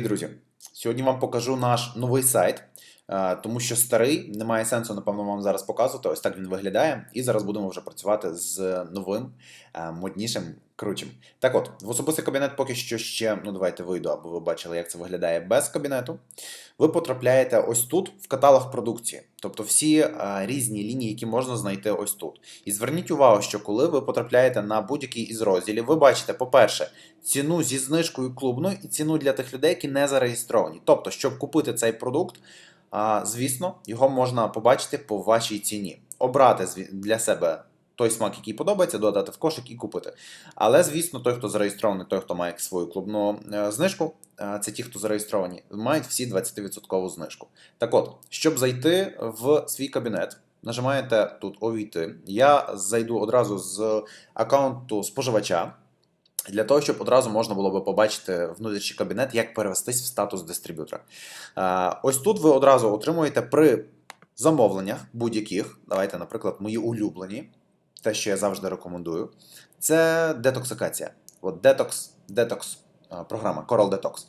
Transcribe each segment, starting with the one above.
Друзі! Сьогодні вам покажу наш новий сайт, тому що старий немає сенсу, напевно, вам зараз показувати. Ось так він виглядає. І зараз будемо вже працювати з новим, е, моднішим, кручим. Так от, в особистий кабінет поки що ще, ну давайте вийду, аби ви бачили, як це виглядає без кабінету. Ви потрапляєте ось тут в каталог продукції, тобто всі е, різні лінії, які можна знайти ось тут. І зверніть увагу, що коли ви потрапляєте на будь-який із розділів, ви бачите, по-перше, ціну зі знижкою клубною і ціну для тих людей, які не зареєстровані. Тобто, щоб купити цей продукт, звісно, його можна побачити по вашій ціні. Обрати для себе той смак, який подобається, додати в кошик і купити. Але, звісно, той, хто зареєстрований, той, хто має свою клубну е, знижку, е, це ті, хто зареєстровані, мають всі 20% знижку. Так от, щоб зайти в свій кабінет, нажимаєте тут Увійти. Я зайду одразу з аккаунту споживача. Для того, щоб одразу можна було би побачити внутрішній кабінет, як перевестись в статус дистриб'ютора. Е, Ось тут ви одразу отримуєте при замовленнях будь-яких, давайте, наприклад, мої улюблені, те, що я завжди рекомендую, це детоксикація. От Detox, Detox е, програма, Coral Detox.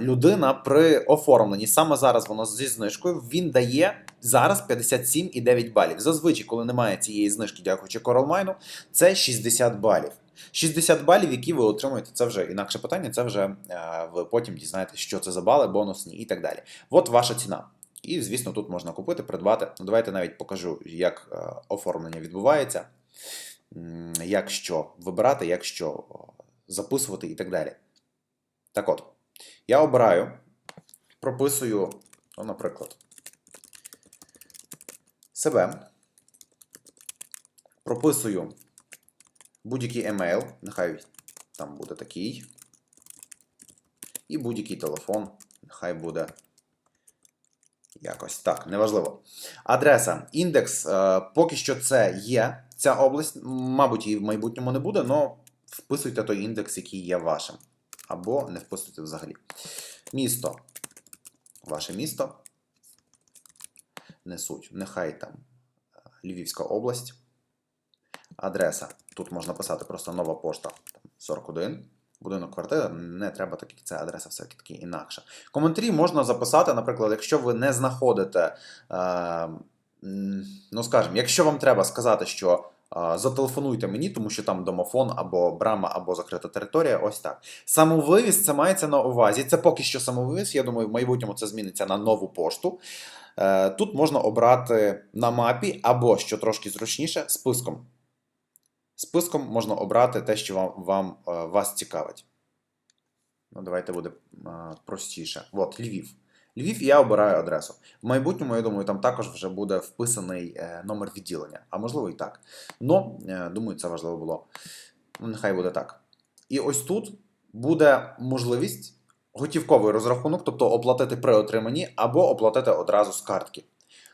Людина при оформленні, саме зараз воно зі знижкою, він дає зараз 57,9 балів. Зазвичай, коли немає цієї знижки, дякуючи CoralMine, це 60 балів. 60 балів, які ви отримуєте, це вже інакше питання, це вже е, ви потім дізнаєтесь, що це за бали, бонусні і так далі. От ваша ціна. І, звісно, тут можна купити, придбати. Ну, давайте навіть покажу, як е, оформлення відбувається, як що вибирати, як що записувати і так далі. Так от, я обираю, прописую, ну, наприклад, себе, прописую будь-який емейл, нехай там буде такий. І будь-який телефон, нехай буде якось так, неважливо. Адреса, індекс, е, поки що це є. Ця область, мабуть, і в майбутньому не буде, але вписуйте той індекс, який є вашим. Або не вписуйте взагалі. Місто. Ваше місто. Не суть. Нехай там е, Львівська область. Адреса. Тут можна писати просто нова пошта 41. Будинок квартира, не треба так, як це адреса все-таки таки інакша. Коментарі можна записати, наприклад, якщо ви не знаходите, е, ну скажімо, якщо вам треба сказати, що е, зателефонуйте мені, тому що там домофон або брама, або закрита територія, ось так. Самовивіз це мається на увазі. Це поки що самовивіз. Я думаю, в майбутньому це зміниться на нову пошту. Е, Тут можна обрати на мапі або, що трошки зручніше, списком. Списком можна обрати те, що вам, вам е, вас цікавить. Ну, давайте буде е, простіше. От, Львів. Львів, я обираю адресу. В майбутньому, я думаю, там також вже буде вписаний е, номер відділення, а можливо і так. Е, думаю, це важливо було. Ну, нехай буде так. І ось тут буде можливість готівковий розрахунок, тобто оплатити при отриманні або оплатити одразу з картки.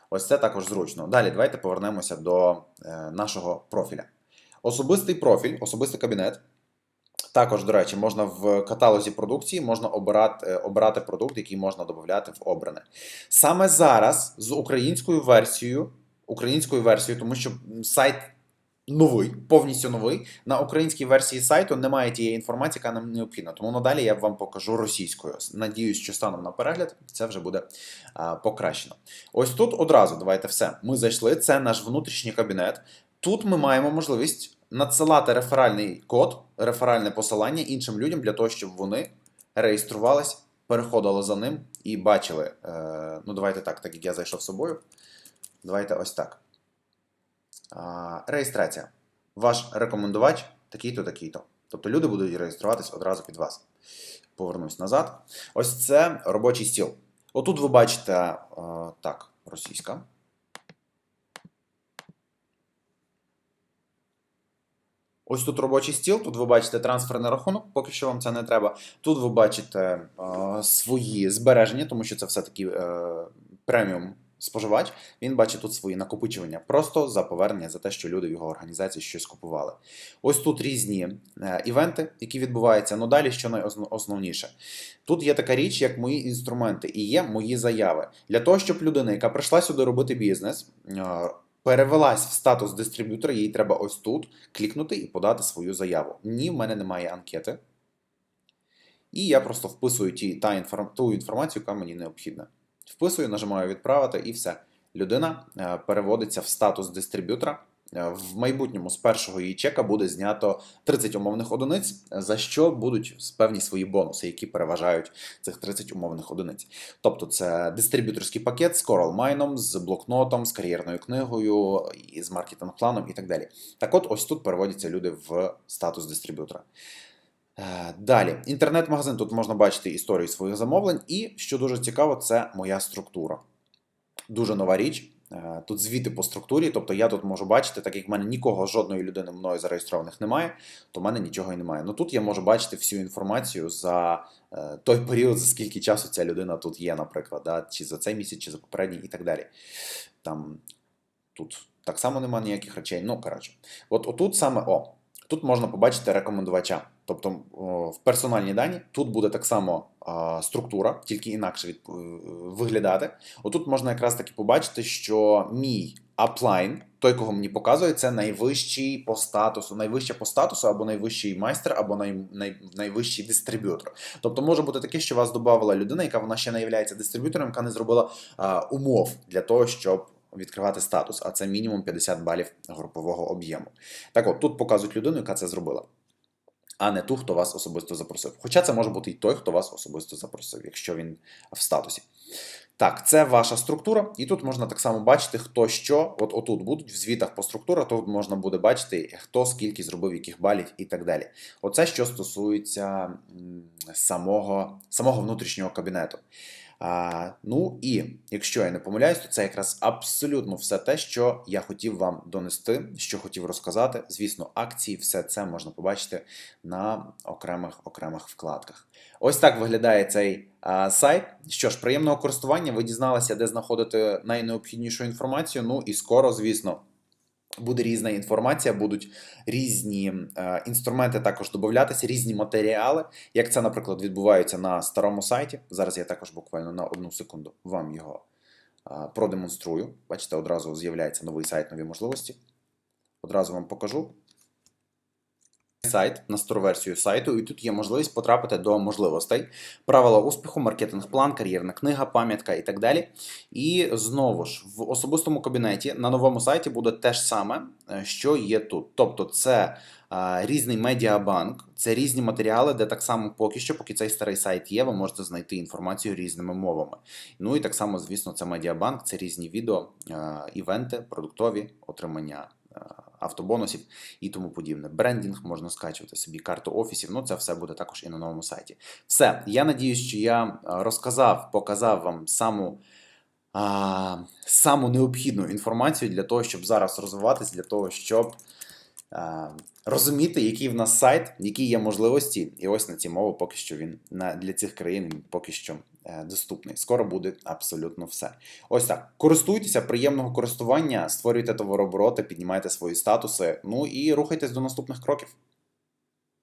Ось це також зручно. Далі давайте повернемося до нашого профіля. Особистий профіль, особистий кабінет. Також, до речі, можна в каталозі продукції можна обирати, е, обрати продукт, який можна додати в обране. Саме зараз з українською версією, українською версією, тому що сайт новий, повністю новий. На українській версії сайту немає тієї інформації, яка нам необхідна. Тому надалі я вам покажу російською. Надіюсь, що станом на перегляд це вже буде а, покращено. Ось тут одразу давайте все. Ми зайшли. Це наш внутрішній кабінет. Тут ми маємо можливість надсилати реферальний код, реферальне посилання іншим людям для того, щоб вони реєструвались, переходили за ним і бачили. Е, ну, давайте так, так як я зайшов з собою. Давайте ось так. Реєстрація. Ваш рекомендувач такий-то, такий-то. Тобто люди будуть реєструватись одразу під вас. Повернусь назад. Ось це робочий стіл. Отут ви бачите, е, так, російська. Ось тут робочий стіл, тут ви бачите трансферний рахунок, поки що вам це не треба. Тут ви бачите е, свої збереження, тому що це все-таки е, преміум споживач. Він бачить тут свої накопичування просто за повернення за те, що люди в його організації щось купували. Ось тут різні е, івенти, які відбуваються. Ну далі, що найосновніше. Тут є така річ, як мої інструменти, і є мої заяви. Для того, щоб людина, яка прийшла сюди робити бізнес, е, перевелась в статус дистриб'ютора, їй треба ось тут клікнути і подати свою заяву. Ні, в мене немає анкети. І я просто вписую ті, та інформ, ту інформацію, яка мені необхідна. Вписую, нажимаю відправити і все. Людина е, переводиться в статус дистриб'ютора. Е, В майбутньому з першого її чека буде знято 30 умовних одиниць, за що будуть певні свої бонуси, які переважають цих 30 умовних одиниць. Тобто це дистриб'юторський пакет з Coral Mine, з блокнотом, з кар'єрною книгою, з маркетинг-планом і так далі. Так от, ось тут переводяться люди в статус дистриб'ютора. Е, Далі, інтернет-магазин. Тут можна бачити історію своїх замовлень, і що дуже цікаво, це моя структура. Дуже нова річ. Е, Тут звіти по структурі, тобто я тут можу бачити, так як в мене нікого, жодної людини мною зареєстрованих немає, то в мене нічого і немає. Ну тут я можу бачити всю інформацію за е, той період, за скільки часу ця людина тут є, наприклад, да? чи за цей місяць, чи за попередній, і так далі. Там тут так само немає ніяких речей. Ну, коротше, от отут саме о. Тут можна побачити рекомендувача. Тобто в персональні дані тут буде так само структура, тільки інакше від, е, виглядати. Отут можна якраз таки побачити, що мій аплайн, той, кого мені показує, це найвищий по статусу, найвище по статусу, або найвищий майстер, або най, най, найвищий дистриб'ютор. Тобто може бути таке, що вас додавала людина, яка вона ще не є дистриб'ютором, яка не зробила а, умов для того, щоб відкривати статус, а це мінімум 50 балів групового об'єму. Так от, тут показують людину, яка це зробила, а не ту, хто вас особисто запросив. Хоча це може бути і той, хто вас особисто запросив, якщо він в статусі. Так, це ваша структура, і тут можна так само бачити, хто що. От отут будуть в звітах по структурах, тут можна буде бачити, хто скільки зробив яких балів і так далі. Оце що стосується самого, самого внутрішнього кабінету. А, ну і якщо я не помиляюсь, то це якраз абсолютно все те, що я хотів вам донести, що хотів розказати. Звісно, акції, все це можна побачити на окремих окремих вкладках. Ось так виглядає цей а, сайт. Що ж, приємного користування. Ви дізналися, де знаходити найнеобхіднішу інформацію. Ну і скоро, звісно. Буде різна інформація, будуть різні е, інструменти також додатися, різні матеріали, як це, наприклад, відбувається на старому сайті. Зараз я також буквально на одну секунду вам його е, продемонструю. Бачите, одразу з'являється новий сайт, нові можливості. Одразу вам покажу сайт на стару версію сайту, і тут є можливість потрапити до можливостей, правила успіху, маркетинг-план, кар'єрна книга, пам'ятка і так далі. І знову ж в особистому кабінеті на новому сайті буде те ж саме, е, що є тут. Тобто, це а, різний медіабанк, це різні матеріали, де так само поки що, поки цей старий сайт є, ви можете знайти інформацію різними мовами. Ну і так само, звісно, це медіабанк, це різні відео, е, івенти, продуктові, отримання. е, Автобонусів і тому подібне. Брендінг можна скачувати собі карту офісів. Ну це все буде також і на новому сайті. Все, я надіюсь, що я е, розказав, показав вам саму, а, саму необхідну інформацію для того, щоб зараз розвиватись, для того, щоб а, розуміти, який в нас сайт, які є можливості. І ось на ці мови поки що він на, для цих країн поки що е, доступний. Скоро буде абсолютно все. Ось так. Користуйтеся, приємного користування, створюйте товарообороти, піднімайте свої статуси. Ну і рухайтесь до наступних кроків.